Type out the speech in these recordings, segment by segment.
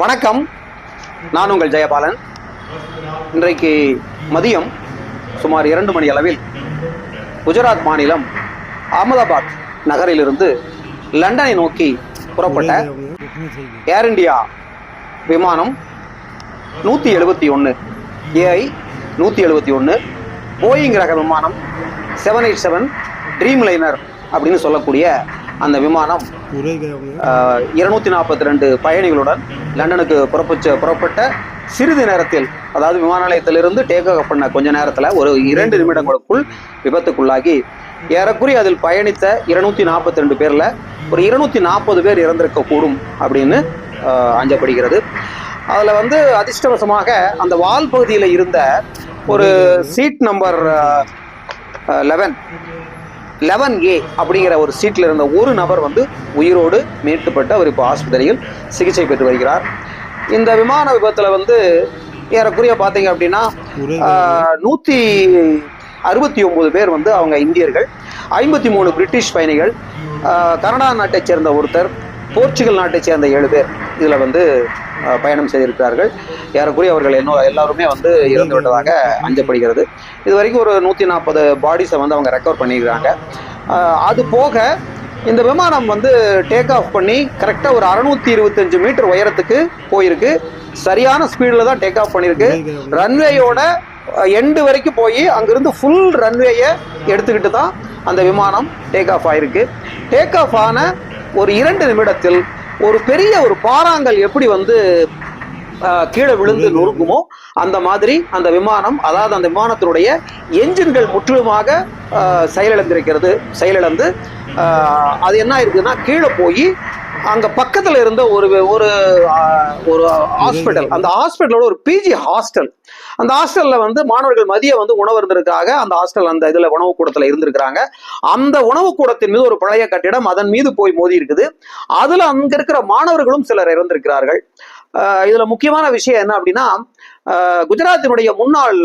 வணக்கம். நான் உங்கள் ஜெயபாலன். இன்றைக்கு மதியம் சுமார் இரண்டு மணி அளவில் குஜராத் மாநிலம் அகமதாபாத் நகரிலிருந்து லண்டனை நோக்கி புறப்பட்ட ஏர் இண்டியா விமானம் நூற்றி எழுபத்தி ஒன்று ஏஐ நூற்றி எழுபத்தி ஒன்று போயிங் ரக விமானம் seven eight seven dreamliner அப்படின்னு சொல்லக்கூடிய அந்த விமானம் இருநூத்தி நாற்பத்தி ரெண்டு பயணிகளுடன் லண்டனுக்கு புறப்பச்ச புறப்பட்ட சிறிது நேரத்தில் அதாவது விமான நிலையத்திலிருந்து டேக் ஆஃப் பண்ண கொஞ்ச நேரத்தில் ஒரு இரண்டு நிமிடங்களுக்குள் விபத்துக்குள்ளாகி ஏறக்குறைய அதில் பயணித்த இருநூத்தி நாற்பத்தி ரெண்டு பேர்ல ஒரு இருநூத்தி நாற்பது பேர் இறந்திருக்க கூடும் அப்படின்னு அஞ்சப்படுகிறது. அதில் வந்து அதிர்ஷ்டவசமாக அந்த வால் பகுதியில் இருந்த ஒரு seat number eleven eleven A அப்படிங்கிற ஒரு சீட்டில் இருந்த ஒரு நபர் வந்து உயிரோடு மீட்கப்பட்டு அவர் இப்போ ஆஸ்பத்திரியில் சிகிச்சை பெற்று வருகிறார். இந்த விமான விபத்தில் வந்து ஏறக்குறைய பார்த்தீங்க அப்படின்னா நூற்றி அறுபத்தி ஒன்பது பேர் வந்து அவங்க இந்தியர்கள் ஐம்பத்தி மூணு பிரிட்டிஷ் பயணிகள் கனடா நாட்டைச் சேர்ந்த ஒருத்தர் போர்ச்சுகல் நாட்டை சேர்ந்த ஏழு பேர் இதில் வந்து பயணம் செய்திருக்கிறார்கள். ஏறக்குறைய அவர்கள் என்ன எல்லாருமே வந்து இறந்து விட்டதாக அஞ்சப்படுகிறது. இது வரைக்கும் ஒரு நூற்றி நாற்பது பாடிஸை வந்து அவங்க ரெக்கவர் பண்ணியிருக்காங்க அது போக இந்த விமானம் வந்து டேக் ஆஃப் பண்ணி கரெக்டாக ஒரு அறுநூத்தி இருபத்தஞ்சு மீட்டர் உயரத்துக்கு போயிருக்கு. சரியான ஸ்பீடில் தான் டேக் ஆஃப் பண்ணியிருக்கு ரன்வேயோட எண்டு வரைக்கும் போய் அங்கிருந்து ஃபுல் ரன்வேயை எடுத்துக்கிட்டு தான் அந்த விமானம் டேக் ஆஃப் ஆயிருக்கு. டேக் ஆஃப் ஆன ஒரு இரண்டு நிமிடத்தில் ஒரு பெரிய ஒரு பாறாங்கல் எப்படி வந்து கீழே விழுந்து நொறுங்குமோ அந்த மாதிரி அந்த விமானம் அதாவது அந்த விமானத்தினுடைய என்ஜின்கள் முற்றிலுமாக செயலிழந்திருக்கிறது செயலிழந்து அது என்ன ஆயிருக்குன்னா கீழே போய் அங்க பக்கத்துல இருந்த ஒரு ஒரு ஒரு ஹாஸ்பிட்டல் அந்த ஹாஸ்பிட்டலோட ஒரு பிஜி ஹாஸ்டல் அந்த ஹாஸ்டல்ல வந்து மாணவர்கள் மதிய வந்து உணவு இருந்திருக்காக அந்த ஹாஸ்டல் அந்த இதுல உணவு கூடத்துல இருந்திருக்கிறாங்க. அந்த உணவு கூடத்தின் மீது ஒரு பழைய கட்டிடம் அதன் மீது போய் மோதி இருக்குது. அதுல அங்க இருக்கிற மாணவர்களும் சிலர் இறந்திருக்கிறார்கள். இதுல முக்கியமான விஷயம் என்ன அப்படின்னா குஜராத்தினுடைய முன்னாள்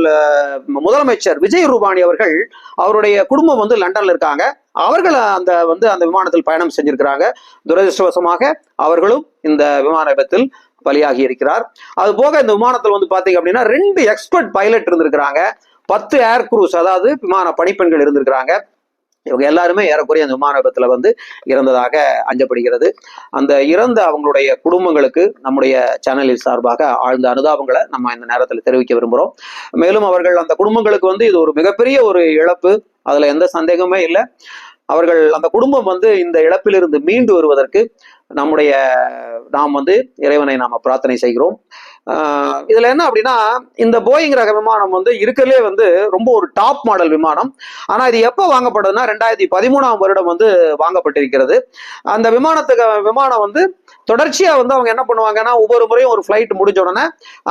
முதலமைச்சர் விஜய் ரூபானி அவர்கள் அவருடைய குடும்பம் வந்து லண்டன்ல இருக்காங்க. அவர்கள் அந்த வந்து அந்த விமானத்தில் பயணம் செஞ்சிருக்கிறாங்க. துரதிருஷ்டவசமாக அவர்களும் இந்த விமான விபத்தில் பலியாகி இருக்கிறார். அது போக இந்த விமானத்தில் வந்து பாத்தீங்க அப்படின்னா ரெண்டு எக்ஸ்பர்ட் பைலட் இருந்திருக்கிறாங்க. பத்து ஏர் குரூஸ் அதாவது விமான பணிப்பெண்கள் இருந்திருக்கிறாங்க. இவங்க எல்லாருமே ஏறக்குறைய அந்த விமான விபத்துல வந்து இறந்ததாக அஞ்சப்படுகிறது. அந்த இறந்த அவங்களுடைய குடும்பங்களுக்கு நம்முடைய சேனலில் சார்பாக ஆழ்ந்த அனுதாபங்களை நம்ம இந்த நேரத்தில் தெரிவிக்க விரும்புகிறோம் மேலும் அவர்கள் அந்த குடும்பங்களுக்கு வந்து இது ஒரு மிகப்பெரிய ஒரு இழப்பு. அதுல எந்த சந்தேகமே இல்லை. அவர்கள் அந்த குடும்பம் வந்து இந்த இழப்பிலிருந்து மீண்டு வருவதற்கு நம்முடைய நாம் வந்து இறைவனை நாம் பிரார்த்தனை செய்கிறோம். இதில் என்ன அப்படின்னா இந்த போயிங் ரக விமானம் வந்து இருக்கிறதுலே வந்து ரொம்ப ஒரு டாப் மாடல் விமானம். ஆனால் இது எப்போ வாங்கப்படுதுன்னா ரெண்டாயிரத்தி பதிமூணாம் வருடம் வந்து வாங்கப்பட்டிருக்கிறது. அந்த விமானத்துக்கு விமானம் வந்து தொடர்ச்சியாக வந்து அவங்க என்ன பண்ணுவாங்கன்னா ஒவ்வொரு முறையும் ஒரு ஃப்ளைட் முடிஞ்ச உடனே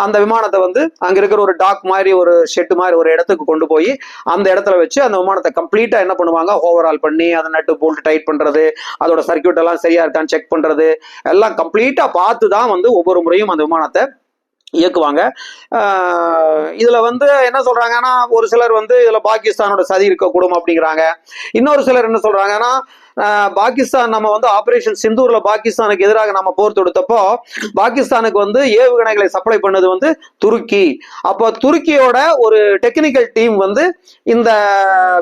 அந்த விமானத்தை வந்து அங்கே இருக்கிற ஒரு டாக் மாதிரி ஒரு ஷெட் மாதிரி ஒரு இடத்துக்கு கொண்டு போய் அந்த இடத்துல வச்சு அந்த விமானத்தை கம்ப்ளீட்டாக என்ன பண்ணுவாங்க? ஓவரால் பண்ணி அதை நட்டு போல்ட் டைட் பண்ணுறது அதோட சர்க்கியூட் எல்லாம் சரியா இருக்கான்னு செக் பண்றது எல்லாம் கம்ப்ளீட்டா பார்த்து தான் வந்து ஒவ்வொரு முறையும் அந்த விமானத்தை இயக்குவாங்க. ஆஹ் இதுல வந்து என்ன சொல்றாங்கன்னா ஒரு சிலர் வந்து இதுல பாகிஸ்தானோட சதி இருக்கக்கூடும் அப்படிங்கிறாங்க. இன்னொரு சிலர் என்ன சொல்றாங்கன்னா பாகிஸ்தான் நம்ம வந்து ஆபரேஷன் சிந்தூர்ல பாகிஸ்தானுக்கு எதிராக நம்ம போர் தொடுத்தப்போ பாகிஸ்தானுக்கு வந்து ஏவுகணைகளை சப்ளை பண்ணது வந்து துருக்கி. அப்போ துருக்கியோட ஒரு டெக்னிக்கல் டீம் வந்து இந்த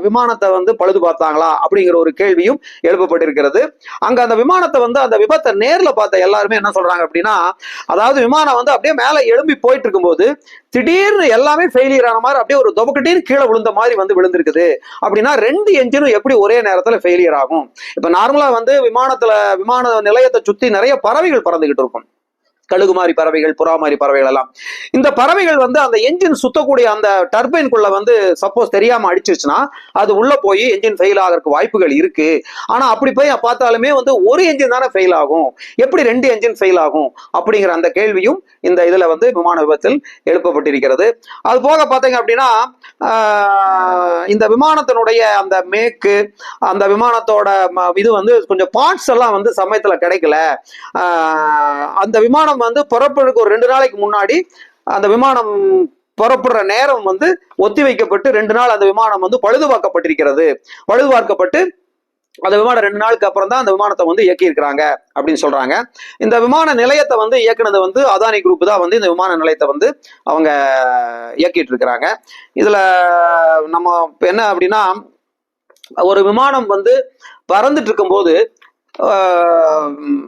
விமானத்தை வந்து பழுது பார்த்தாங்களா அப்படிங்கிற ஒரு கேள்வியும் எழுப்பப்பட்டிருக்கிறது. அங்க அந்த விமானத்தை வந்து அந்த விபத்தை நேர்ல பார்த்த எல்லாருமே என்ன சொல்றாங்க அப்படின்னா அதாவது விமானம் வந்து அப்படியே மேல எழும்பி போயிட்டு இருக்கும்போது திடீர்னு எல்லாமே ஃபெயிலியர் ஆன மாதிரி அப்படியே ஒரு தொபக்கட்டின்னு கீழே விழுந்த மாதிரி வந்து விழுந்திருக்குது. அப்படின்னா ரெண்டு என்ஜினும் எப்படி ஒரே நேரத்தில் ஃபெயிலியர் ஆகும்? இப்ப நார்மலா வந்து விமானத்துல விமான நிலையத்தை சுத்தி நிறைய பறவைகள் பறந்துகிட்டு இருக்கும். கழுகுமாரி பறவைகள் புறா மாதிரி பறவைகள் எல்லாம். இந்த பறவைகள் வந்து அந்த என்ஜின் சுத்தக்கூடிய அந்த டர்பைனுக்குள்ள வந்து சப்போஸ் தெரியாம அடிச்சிருச்சுன்னா அது உள்ள போய் என்ஜின் ஃபெயில் ஆகிறதுக்கு வாய்ப்புகள் இருக்கு. ஆனா அப்படி போய் பார்த்தாலுமே வந்து ஒரு என்ஜின் தானே ஃபெயில் ஆகும். எப்படி ரெண்டு என்ஜின் ஃபெயில் ஆகும்? அப்படிங்கிற அந்த கேள்வியும் இந்த இதுல வந்து விமான விபத்தில் எழுப்பப்பட்டிருக்கிறது. அது போக பார்த்தீங்க அப்படின்னா ஆஹ், இந்த விமானத்தினுடைய அந்த மேக்கு அந்த விமானத்தோட இது வந்து கொஞ்சம் பார்ட்ஸ் எல்லாம் வந்து சமயத்துல கிடைக்கல. ஆஹ், அந்த விமானம் வந்து புறப்படுறதுக்கு ஒரு ரெண்டு நாளைக்கு முன்னாடி அந்த விமானம் புறப்படுற நேரம் வந்து ஒத்தி வைக்கப்பட்டு ரெண்டு நாள் அந்த விமானம் வந்து பழுதுபார்க்கப்பட்டிருக்கிறது. பழுதுபார்க்கப்பட்டு அந்த விமானம் ரெண்டு நாளுக்கு அப்புறம் தான் அந்த விமானத்தை வந்து இயக்கியிருக்கிறாங்க அப்படின்னு சொல்றாங்க. இந்த விமான நிலையத்தை வந்து இயக்குனது வந்து அதானி குரூப் தான் வந்து இந்த விமான நிலையத்தை வந்து அவங்க இயக்கிட்டு இருக்கிறாங்க இதுல நம்ம என்ன அப்படின்னா ஒரு விமானம் வந்து பறந்துட்டு இருக்கும்போது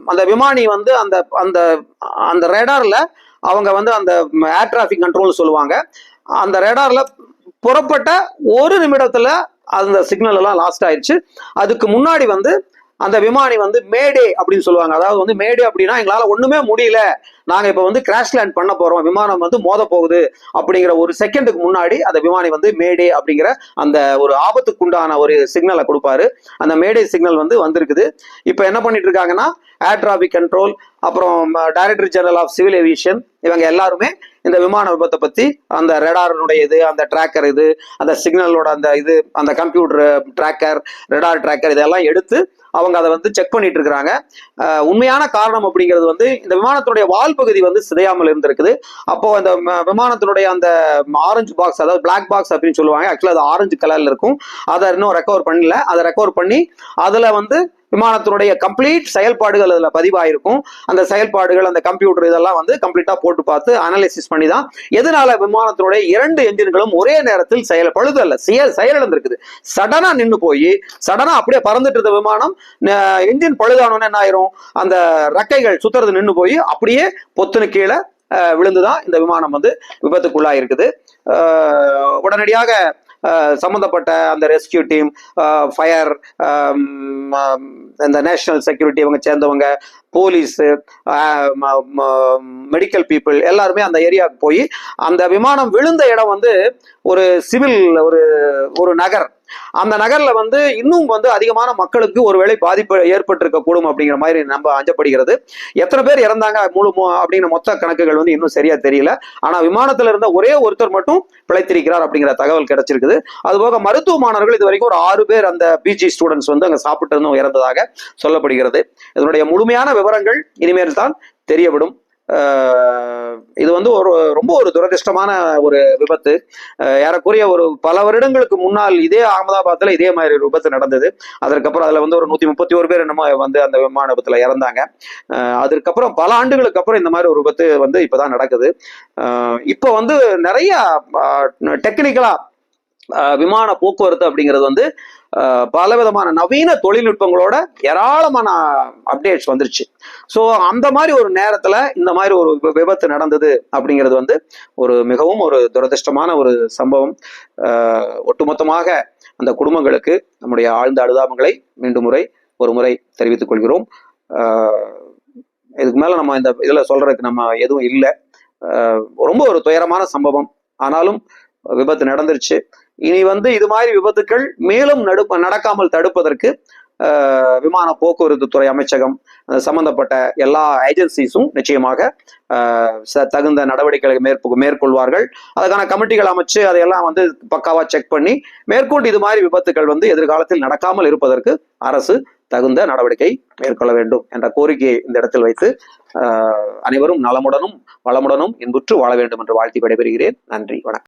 அந்த விமானி வந்து அந்த அந்த அந்த ரேடாரில் அவங்க வந்து அந்த ஏர் டிராஃபிக் கண்ட்ரோல் சொல்லுவாங்க. அந்த ரேடாரில் புறப்பட்ட ஒரு நிமிடத்துல அந்த சிக்னல் எல்லாம் லாஸ்ட் ஆயிடுச்சு. அதுக்கு முன்னாடி வந்து அந்த விமானி வந்து மேடே அப்படின்னு சொல்லுவாங்க. அதாவது வந்து மேடே அப்படின்னா எங்களால் ஒன்றுமே முடியல. நாங்கள் இப்போ வந்து கிராஷ் லேண்ட் பண்ண போகிறோம் விமானம் வந்து மோத போகுது அப்படிங்கிற ஒரு செகண்டுக்கு முன்னாடி அந்த விமானி வந்து மேடே அப்படிங்கிற அந்த ஒரு ஆபத்துக்குண்டான ஒரு சிக்னலை கொடுப்பாரு. அந்த மேடே சிக்னல் வந்து வந்திருக்குது. இப்போ என்ன பண்ணிட்டு இருக்காங்கன்னா ஏர் டிராபிக் கண்ட்ரோல் அப்புறம் director general of civil aviation இவங்க எல்லாருமே இந்த விமான விபத்தை பத்தி அந்த ரெடாரனுடைய இது அந்த டிராக்கர் இது அந்த சிக்னலோட அந்த இது அந்த கம்ப்யூட்டர் ட்ராக்கர் ரெடார் ட்ராக்கர் இதெல்லாம் எடுத்து அவங்க அதை வந்து செக் பண்ணிட்டு இருக்கிறாங்க. உண்மையான காரணம் அப்படிங்கிறது வந்து இந்த விமானத்தினுடைய வால் பகுதி வந்து சிதையாமல் இருந்திருக்குது. அப்போ அந்த விமானத்தினுடைய அந்த ஆரஞ்சு பாக்ஸ் அதாவது பிளாக் பாக்ஸ் அப்படின்னு சொல்லுவாங்க. ஆக்சுவலாக அது ஆரஞ்சு கலர்ல இருக்கும். அதை இன்னும் ரெக்கவர் பண்ணல. அதை ரெக்கவர் பண்ணி அதுல வந்து விமானத்தினுடைய கம்ப்ளீட் செயல்பாடுகள் அதில் பதிவாயிருக்கும். அந்த செயல்பாடுகள் அந்த கம்ப்யூட்டர் இதெல்லாம் வந்து கம்ப்ளீட்டாக போட்டு பார்த்து அனலைசிஸ் பண்ணி தான் எதனால விமானத்தினுடைய இரண்டு என்ஜின்களும் ஒரே நேரத்தில் செயல் பழுதல்ல செயல் செயலிழந்திருக்குது. சடனாக நின்று போய் சடனாக அப்படியே பறந்துட்டு இருந்த விமானம் என்ஜின் பழுதானோன்னு என்ன ஆயிரும்? அந்த ரெக்கைகள் சுத்துறது நின்று போய் அப்படியே பொத்துன்னு கீழே விழுந்துதான் இந்த விமானம் வந்து விபத்துக்குள்ளாயிருக்குது. உடனடியாக சம்மந்தப்பட்ட அந்த ரெஸ்கியூ டீம் ஃபயர் இந்த நேஷனல் செக்யூரிட்டி இவங்க சேர்ந்தவங்க போலீஸு மெடிக்கல் பீப்புள் எல்லாருமே அந்த ஏரியாவுக்கு போய் அந்த விமானம் விழுந்த இடம் வந்து ஒரு சிவில் ஒரு ஒரு நகர். அந்த நகர்ல வந்து இன்னும் வந்து அதிகமான மக்களுக்கு ஒருவேளை பாதிப்பு ஏற்பட்டிருக்க கூடும் அப்படிங்கிற மாதிரி நம்ம அஞ்சப்படுகிறது. எத்தனை பேர் இறந்தாங்க முழு அப்படிங்கிற மொத்த கணக்குகள் வந்து இன்னும் சரியா தெரியல. ஆனா விமானத்துல இருந்த ஒரே ஒருத்தர் மட்டும் பிழைத்திருக்கிறார் அப்படிங்கிற தகவல் கிடைச்சிருக்குது. அதுபோக மருத்துவ மாணவர்கள் இது வரைக்கும் ஒரு ஆறு பேர் அந்த பிஜி ஸ்டூடெண்ட்ஸ் வந்து அங்க சாப்பிட்டு இருந்தும் இறந்ததாக சொல்லப்படுகிறது. இதனுடைய முழுமையான விவரங்கள் இனிமேல் தான் தெரியவிடும். இது வந்து ஒரு ரொம்ப ஒரு துரதிருஷ்டமான ஒரு விபத்து. ஏறக்குறைய ஒரு பல வருடங்களுக்கு முன்னால் இதே அகமதாபாத்தில் இதே மாதிரி ஒரு விபத்து நடந்தது. அதற்கப்புறம் அதில் வந்து ஒரு நூற்றி முப்பத்தி ஒரு பேர் என்னமோ வந்து அந்த விமான விபத்தில் இறந்தாங்க. அதற்கப்புறம் பல ஆண்டுகளுக்கு அப்புறம் இந்த மாதிரி ஒரு விபத்து வந்து இப்போ தான் நடக்குது இப்போ வந்து நிறைய டெக்னிக்கலாக விமான போக்குவரத்து அப்படிங்கிறது வந்து பல பலவிதமான நவீன தொழில்நுட்பங்களோட ஏராளமான அப்டேட்ஸ் வந்துருச்சு. ஸோ அந்த மாதிரி ஒரு நேரத்துல இந்த மாதிரி ஒரு விபத்து நடந்தது அப்படிங்கிறது வந்து ஒரு மிகவும் ஒரு துரதிர்ஷ்டமான ஒரு சம்பவம். ஒட்டுமொத்தமாக அந்த குடும்பங்களுக்கு நம்முடைய ஆழ்ந்த அனுதாபங்களை மீண்டும் முறை ஒரு முறை தெரிவித்துக் கொள்கிறோம். இதுக்கு மேல நம்ம இந்த இதுல சொல்றதுக்கு நம்ம எதுவும் இல்லை. ரொம்ப ஒரு துயரமான சம்பவம். ஆனாலும் விபத்து நடந்துருச்சு. இனி வந்து இது மாதிரி விபத்துக்கள் மேலும் நடு நடக்காமல் தடுப்பதற்கு விமான போக்குவரத்து துறை அமைச்சகம் சம்பந்தப்பட்ட எல்லா ஏஜென்சிஸும் நிச்சயமாக ச- தகுந்த நடவடிக்கைகளை மேற்பு மேற்கொள்வார்கள். அதுக்கான கமிட்டிகள் அமைச்சு அதையெல்லாம் வந்து பக்காவாக செக் பண்ணி மேற்கொண்டு இது மாதிரி விபத்துக்கள் வந்து எதிர்காலத்தில் நடக்காமல் இருப்பதற்கு அரசு தகுந்த நடவடிக்கை மேற்கொள்ள வேண்டும் என்ற கோரிக்கையை இந்த இடத்தில் வைத்து அனைவரும் நலமுடனும் வளமுடனும் இன்புற்று வாழ வேண்டும் என்று வாழ்த்தி விடைபெறுகிறேன். நன்றி வணக்கம்.